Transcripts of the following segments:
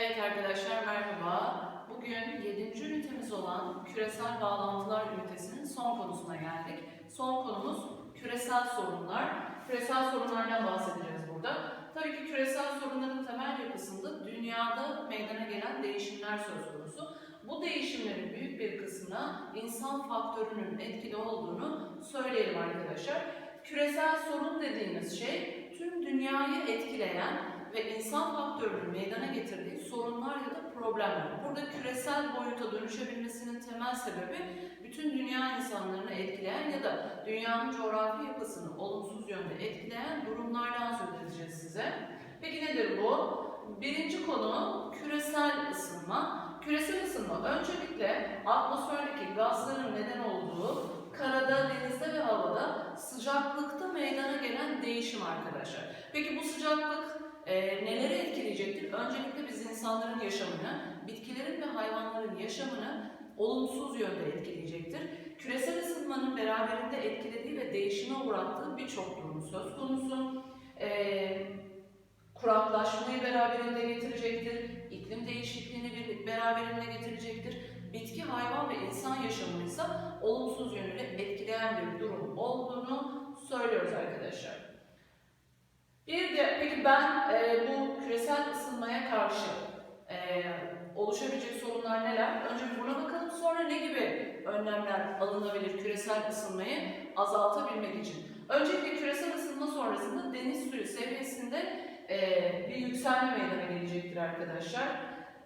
Evet arkadaşlar merhaba. Bugün 7. ünitemiz olan küresel bağlantılar ünitesinin son konusuna geldik. Son konumuz küresel sorunlar. Küresel sorunlardan bahsedeceğiz burada. Tabii ki küresel sorunların temel yapısında dünyada meydana gelen değişimler söz konusu. Bu değişimlerin büyük bir kısmına insan faktörünün etkili olduğunu söyleyelim arkadaşlar. Küresel sorun dediğimiz şey tüm dünyayı etkileyen ve insan faktörünün meydana getirdiği sorunlar ya da problemler. Burada küresel boyuta dönüşebilmesinin temel sebebi bütün dünya insanlarını etkileyen ya da dünyanın coğrafi yapısını olumsuz yönde etkileyen durumlardan söz edeceğiz size. Peki nedir bu? Birinci konu küresel ısınma. Küresel ısınma öncelikle atmosferdeki gazların neden olduğu karada, denizde ve havada sıcaklıkta meydana gelen değişim arkadaşlar. Peki bu sıcaklık e, neleri etkileyecektir? Öncelikle biz insanların yaşamını, bitkilerin ve hayvanların yaşamını olumsuz yönde etkileyecektir. Küresel ısınmanın beraberinde etkilediği ve değişime uğrattığı birçok durum söz konusu. E, kuraklaşmayı beraberinde getirecektir, iklim değişikliğini beraberinde getirecektir. Bitki, hayvan ve insan yaşamını ise olumsuz yönüyle etkileyen bir durum olduğunu söylüyoruz arkadaşlar. Bir de peki ben e, bu küresel ısınmaya karşı e, oluşabilecek sorunlar neler? Önce buna bakalım sonra ne gibi önlemler alınabilir küresel ısınmayı azaltabilmek için? Öncelikle küresel ısınma sonrasında deniz suyu seviyesinde e, bir yükselme meydana gelecektir arkadaşlar.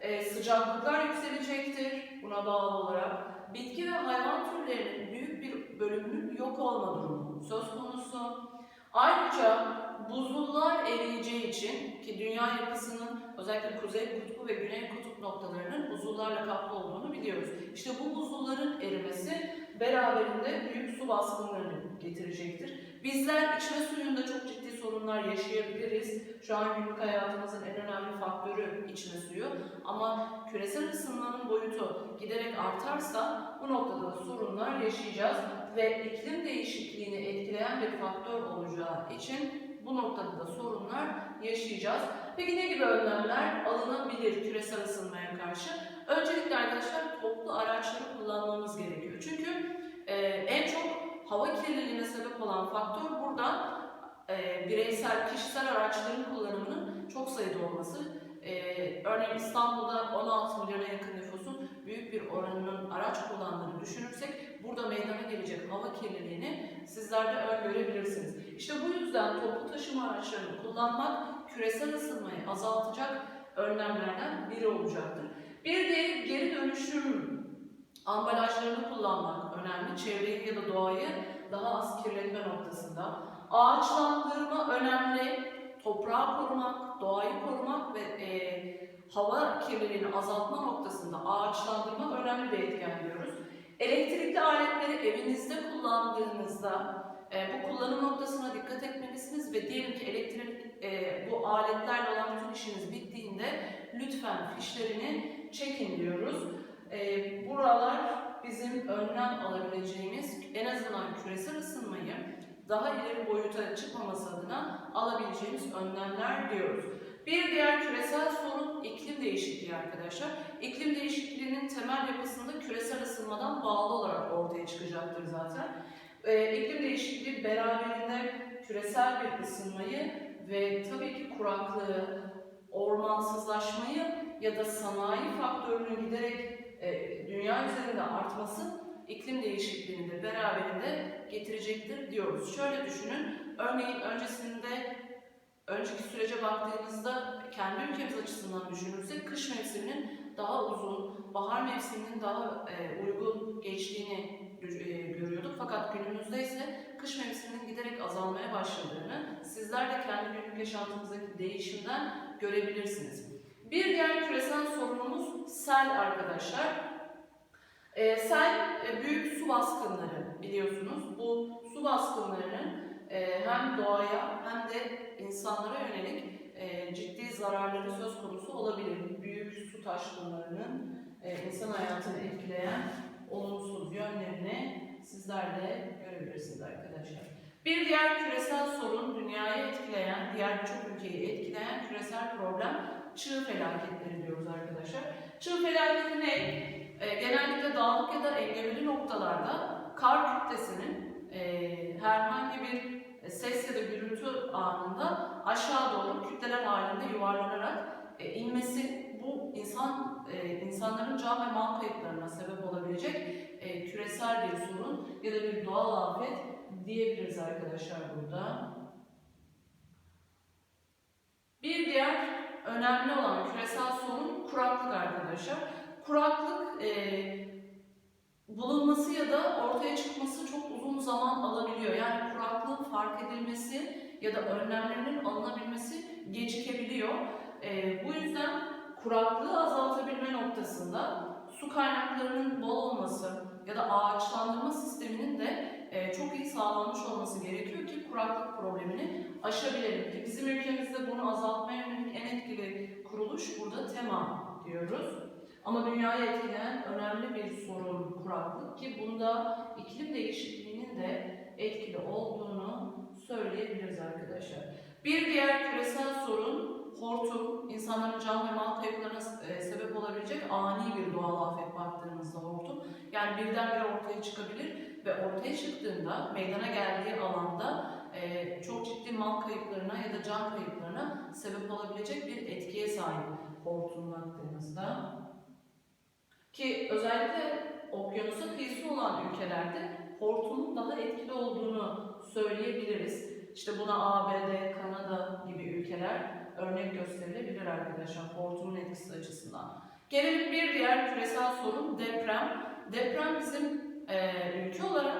E, sıcaklıklar yükselecektir buna bağlı olarak. Bitki ve hayvan türlerinin büyük bir bölümünün yok olma durumu söz konusu. Ayrıca buzullar eriyeceği için ki dünya yapısının özellikle kuzey kutbu ve güney kutup noktalarının buzullarla kaplı olduğunu biliyoruz. İşte bu buzulların erimesi beraberinde büyük su baskınlarını getirecektir. Bizler içme suyunda çok ciddi sorunlar yaşayabiliriz. Şu an günlük hayatımızın en önemli faktörü içme suyu. Ama küresel ısınmanın boyutu giderek artarsa bu noktada da sorunlar yaşayacağız ve iklim değişikliğini etkileyen bir faktör olacağı için bu noktada da sorunlar yaşayacağız. Peki ne gibi önlemler alınabilir küresel ısınmaya karşı? Öncelikle arkadaşlar toplu araçları kullanmamız gerekiyor. Çünkü e, en çok hava kirliliğine sebep olan faktör burada e, bireysel, kişisel araçların kullanımının çok sayıda olması. E, örneğin İstanbul'da 16 milyona yakın nüfusun büyük bir oranının araç kullandığını düşünürsek burada meydana gelecek hava kirliliğini sizler de öngörebilirsiniz. İşte bu yüzden toplu taşıma araçlarını kullanmak küresel ısınmayı azaltacak önlemlerden biri olacaktır. Bir de geri dönüşüm ambalajlarını kullanmak önemli. Çevreyi ya da doğayı daha az kirletme noktasında. Ağaçlandırma önemli. Toprağı korumak, doğayı korumak ve e, hava kirliliğini azaltma noktasında ağaçlandırma önemli bir etken diyoruz. Elektrikli aletleri evinizde kullandığınızda e, bu kullanım noktasına dikkat etmelisiniz ve diyelim ki elektrik e, bu aletlerle olan bütün işiniz bittiğinde lütfen fişlerini çekin diyoruz. E, buralar bizim önlem alabileceğimiz en azından küresel ısınmayı daha ileri boyuta çıkmaması adına alabileceğimiz önlemler diyoruz. Bir diğer küresel sorun iklim değişikliği arkadaşlar. İklim değişikliğinin temel yapısında küresel ısınmadan bağlı olarak ortaya çıkacaktır zaten. Ee, iklim değişikliği beraberinde küresel bir ısınmayı ve tabii ki kuraklığı, ormansızlaşmayı ya da sanayi faktörünün giderek e, dünya üzerinde artması iklim değişikliğini de beraberinde getirecektir diyoruz. Şöyle düşünün, örneğin öncesinde, önceki sürece baktığımızda kendi ülkemiz açısından düşünürsek kış mevsiminin daha uzun, bahar mevsiminin daha e, uygun geçtiğini e, görüyorduk. Fakat günümüzde ise kış mevsiminin giderek azalmaya başladığını sizler de kendi günlük yaşantınızdaki değişimden görebilirsiniz. Bir diğer küresel sorunumuz sel arkadaşlar. E, sel e, büyük su baskınları biliyorsunuz. Bu su baskınlarının e, hem doğaya hem de insanlara yönelik e, ciddi zararları söz konusu olabilir. Büyük su taşkınlarının e, insan hayatını etkileyen olumsuz yönlerini sizler de görebilirsiniz arkadaşlar. Bir diğer küresel sorun dünyayı etkileyen, diğer birçok ülkeyi etkileyen küresel problem çığ felaketleri diyoruz arkadaşlar. Çığ felaketi ne? E, genellikle dağlık ya da engebeli noktalarda kar kütlesinin e, herhangi bir ses ya da gürültü anında aşağı doğru kütleler halinde yuvarlanarak e, inmesi bu insan e, insanların can ve mal kayıplarına sebep olabilecek e, küresel bir sorun ya da bir doğal afet diyebiliriz arkadaşlar burada. Bir diğer önemli olan küresel sorun kuraklık arkadaşlar. Kuraklık e, bulunması ya da ortaya çıkması çok uzun zaman alabiliyor. Yani kuraklığın fark edilmesi ya da önlemlerinin alınabilmesi gecikebiliyor. E, bu yüzden kuraklığı azaltabilme noktasında su kaynaklarının bol olması ya da ağaçlandırma sisteminin de e, çok iyi sağlanmış olması gerekiyor ki kuraklık problemini aşabilelim. Ki bizim ülkemizde bunu azaltmaya yönelik en etkili kuruluş burada TEMA diyoruz. Ama dünyayı etkileyen önemli bir sorun kuraklık ki bunda iklim değişikliğinin de etkili olduğunu söyleyebiliriz arkadaşlar. Bir diğer küresel sorun hortum, insanların can ve mal kayıplarına e, sebep olabilecek ani bir doğal afet baktığımızda hortum. Yani birdenbire ortaya çıkabilir ve ortaya çıktığında meydana geldiği alanda e, çok ciddi mal kayıplarına ya da can kayıplarına sebep olabilecek bir etkiye sahip hortum baktığımızda. Ki özellikle okyanusa kıyısı olan ülkelerde hortumun daha etkili olduğunu söyleyebiliriz. İşte buna ABD, Kanada gibi ülkeler örnek gösterilebilir arkadaşlar hortumun etkisi açısından. Gelelim bir diğer küresel sorun deprem. Deprem bizim e, ülke olarak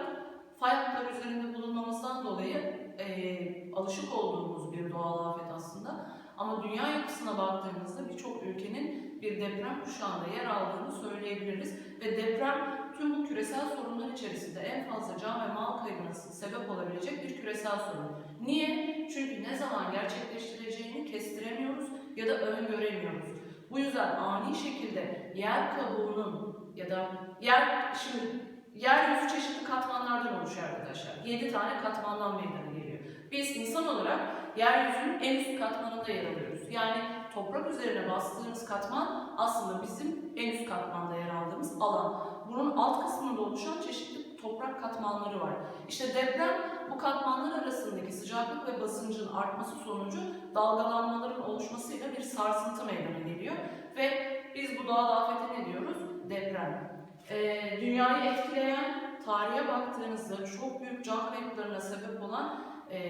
fay hatları üzerinde bulunmamızdan dolayı e, alışık olduğumuz bir doğal afet aslında. Ama dünya yapısına baktığımızda birçok ülkenin bir deprem kuşağında yer aldığını söyleyebiliriz. Ve deprem tüm bu küresel sorunlar içerisinde en fazla can ve mal kaybına sebep olabilecek bir küresel sorun. Niye? Çünkü ne zaman gerçekleştireceğini kestiremiyoruz ya da öngöremiyoruz. Bu yüzden ani şekilde yer kabuğunun ya da yer şimdi yeryüzü çeşitli katmanlardan oluşuyor arkadaşlar. 7 tane katmandan meydana geliyor. Biz insan olarak yeryüzünün en üst katmanında yer alıyoruz. Yani toprak üzerine bastığımız katman aslında bizim en üst katmanda yer aldığımız alan. Bunun alt kısmında oluşan çeşitli toprak katmanları var. İşte deprem bu katmanlar arasındaki sıcaklık ve basıncın artması sonucu dalgalanmaların oluşmasıyla bir sarsıntı meydana geliyor. Ve biz bu doğal afete ne diyoruz? Deprem. Ee, dünyayı etkileyen, tarihe baktığınızda çok büyük can kayıplarına sebep olan e,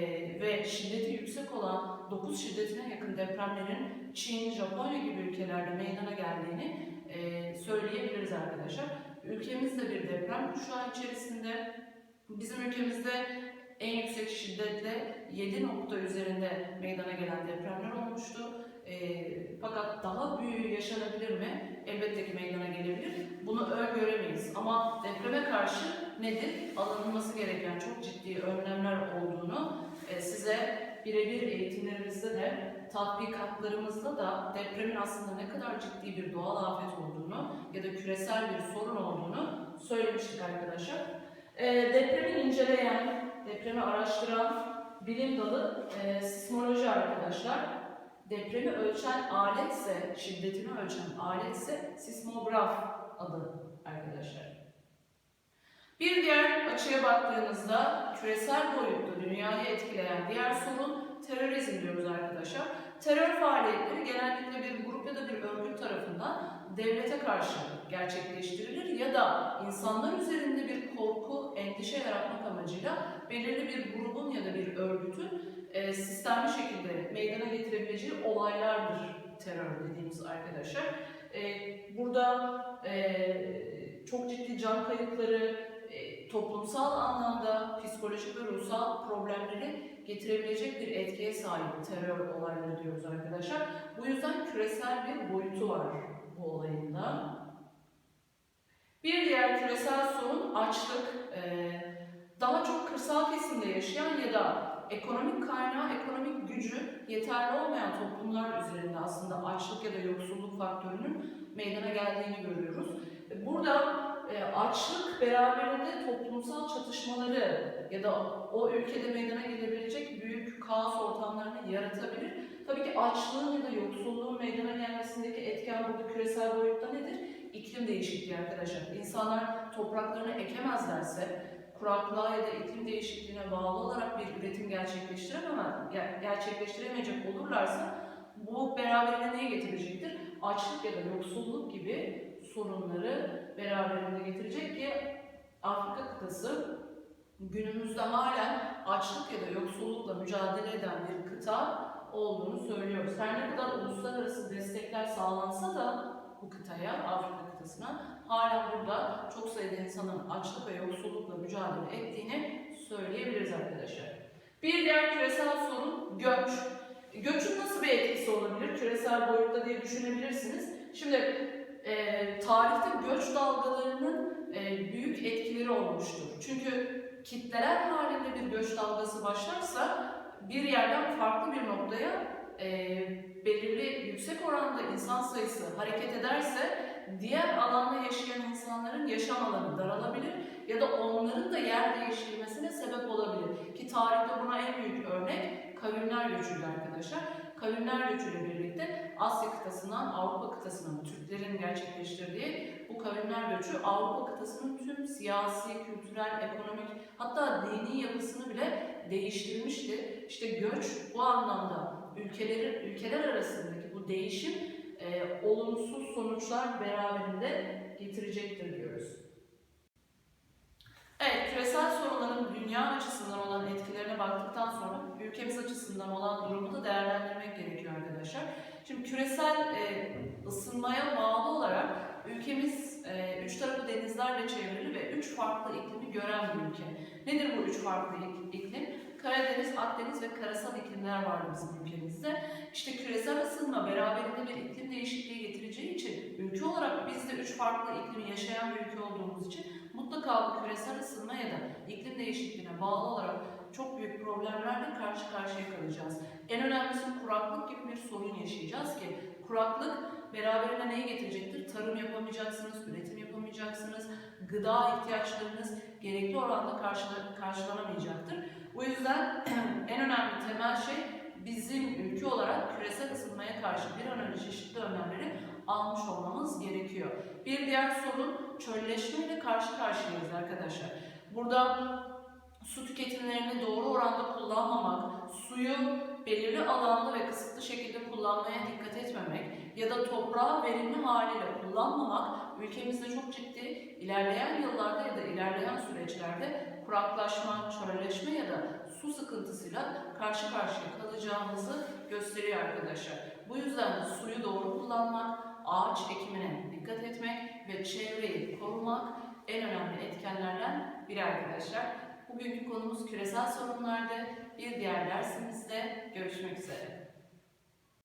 ve şiddeti yüksek olan 9 şiddetine yakın depremlerin Çin, Japonya gibi ülkelerde meydana geldiğini e, söyleyebiliriz arkadaşlar. Ülkemiz de bir deprem kuşağı içerisinde. Bizim ülkemizde en yüksek şiddetle 7 nokta üzerinde meydana gelen depremler olmuştu. E, fakat daha büyüğü yaşanabilir mi? Elbette ki meydana gelebilir. Bunu öngöremeyiz. Ama depreme karşı nedir? Alınması gereken çok ciddi önlemler olduğunu e, size birebir eğitimlerimizde de tatbikatlarımızda da depremin aslında ne kadar ciddi bir doğal afet olduğunu ya da küresel bir sorun olduğunu söylemiştik arkadaşlar. E, depremi inceleyen, depremi araştıran bilim dalı e, sismoloji arkadaşlar. Depremi ölçen aletse, şiddetini ölçen aletse sismograf adı arkadaşlar. Bir diğer açıya baktığınızda küresel boyutta dünyayı etkileyen diğer sorun terörizm diyoruz arkadaşlar. Terör faaliyetleri genellikle bir grup ya da bir örgüt tarafından devlete karşı gerçekleştirilir ya da insanlar üzerinde bir korku, endişe yaratmak amacıyla belirli bir grubun ya da bir örgütün e, sistemli şekilde meydana getirebileceği olaylardır terör dediğimiz arkadaşlar. E, burada e, çok ciddi can kayıpları, e, toplumsal anlamda psikolojik ve ruhsal problemleri getirebilecek bir etkiye sahip terör olayları diyoruz arkadaşlar. Bu yüzden küresel bir boyutu var bu olayın da. Bir diğer küresel sorun açlık. Ee, daha çok kırsal kesimde yaşayan ya da ekonomik kaynağı, ekonomik gücü yeterli olmayan toplumlar üzerinde aslında açlık ya da yoksulluk faktörünün meydana geldiğini görüyoruz. Burada e, açlık beraberinde toplumsal çatışmaları ya da o ülkede meydana gelebilecek büyük kaos ortamlarını yaratabilir. Tabii ki açlığın ya da yoksulluğun meydana gelmesindeki etken burada küresel boyutta nedir? İklim değişikliği arkadaşlar. İnsanlar topraklarını ekemezlerse, kuraklığa ya da iklim değişikliğine bağlı olarak bir üretim gerçekleştiremeyecek olurlarsa bu beraberinde neye getirecektir? Açlık ya da yoksulluk gibi sorunları beraberinde getirecek ki Afrika kıtası günümüzde halen açlık ya da yoksullukla mücadele eden bir kıta olduğunu söylüyoruz. Her ne kadar uluslararası destekler sağlansa da bu kıtaya, Afrika kıtasına hala burada çok sayıda insanın açlık ve yoksullukla mücadele ettiğini söyleyebiliriz arkadaşlar. Bir diğer küresel sorun göç. Göçün nasıl bir etkisi olabilir küresel boyutta diye düşünebilirsiniz. Şimdi e, tarihte göç dalgalarının e, büyük etkileri olmuştur. Çünkü kitleler halinde bir göç dalgası başlarsa bir yerden farklı bir noktaya e, belirli yüksek oranda insan sayısı hareket ederse diğer alanda yaşayan insanların yaşam alanı daralabilir ya da onların da yer değiştirmesine sebep olabilir. Ki tarihte buna en büyük örnek kavimler göçüydü arkadaşlar. Kavimler göçüyle birlikte Asya kıtasından Avrupa kıtasına Türklerin gerçekleştirdiği bu kavimler göçü Avrupa kıtasının tüm siyasi, kültürel, ekonomik hatta dini yapısını bile değiştirmişti. İşte göç bu anlamda ülkeleri, ülkeler arasındaki bu değişim e, olumsuz sonuçlar beraberinde getirecektir diyoruz. Evet, küresel sorunların dünya açısından olan etkilerine baktıktan sonra ülkemiz açısından olan durumu da değerlendirmek gerekiyor arkadaşlar. Şimdi küresel e, ısınmaya bağlı olarak ülkemiz e, üç tarafı denizlerle çevrili ve üç farklı iklimi gören bir ülke. Nedir bu üç farklı ik- iklim? Karadeniz, Akdeniz ve karasal iklimler var bizim ülkemizde. İşte küresel ısınma beraberinde bir iklim değişikliği getireceği için ülke olarak biz de üç farklı iklimi yaşayan bir ülke olduğumuz için mutlaka bu küresel ısınma ya da iklim değişikliğine bağlı olarak çok büyük problemlerle karşı karşıya kalacağız. En önemlisi kuraklık gibi bir sorun yaşayacağız ki kuraklık beraberinde neyi getirecektir? Tarım yapamayacaksınız, üretim yapamayacaksınız, gıda ihtiyaçlarınız gerekli oranda karşıla- karşılanamayacaktır. Bu yüzden en önemli temel şey bizim ülke olarak küresel ısınmaya karşı bir an önce çeşitli önlemleri almış olmamız gerekiyor. Bir diğer sorun çölleşmeyle karşı karşıyayız arkadaşlar. Burada su tüketimlerini doğru oranda kullanmamak, suyu belirli alanda ve kısıtlı şekilde kullanmaya dikkat etmemek ya da toprağı verimli haliyle kullanmamak ülkemizde çok ciddi ilerleyen yıllarda ya da ilerleyen süreçlerde kuraklaşma, çölleşme ya da su sıkıntısıyla karşı karşıya kalacağımızı gösteriyor arkadaşlar. Bu yüzden suyu doğru kullanmak, ağaç ekimine dikkat etmek ve çevreyi korumak en önemli etkenlerden biri arkadaşlar. Bugünkü konumuz küresel sorunlardı. Bir diğer dersimizde görüşmek üzere.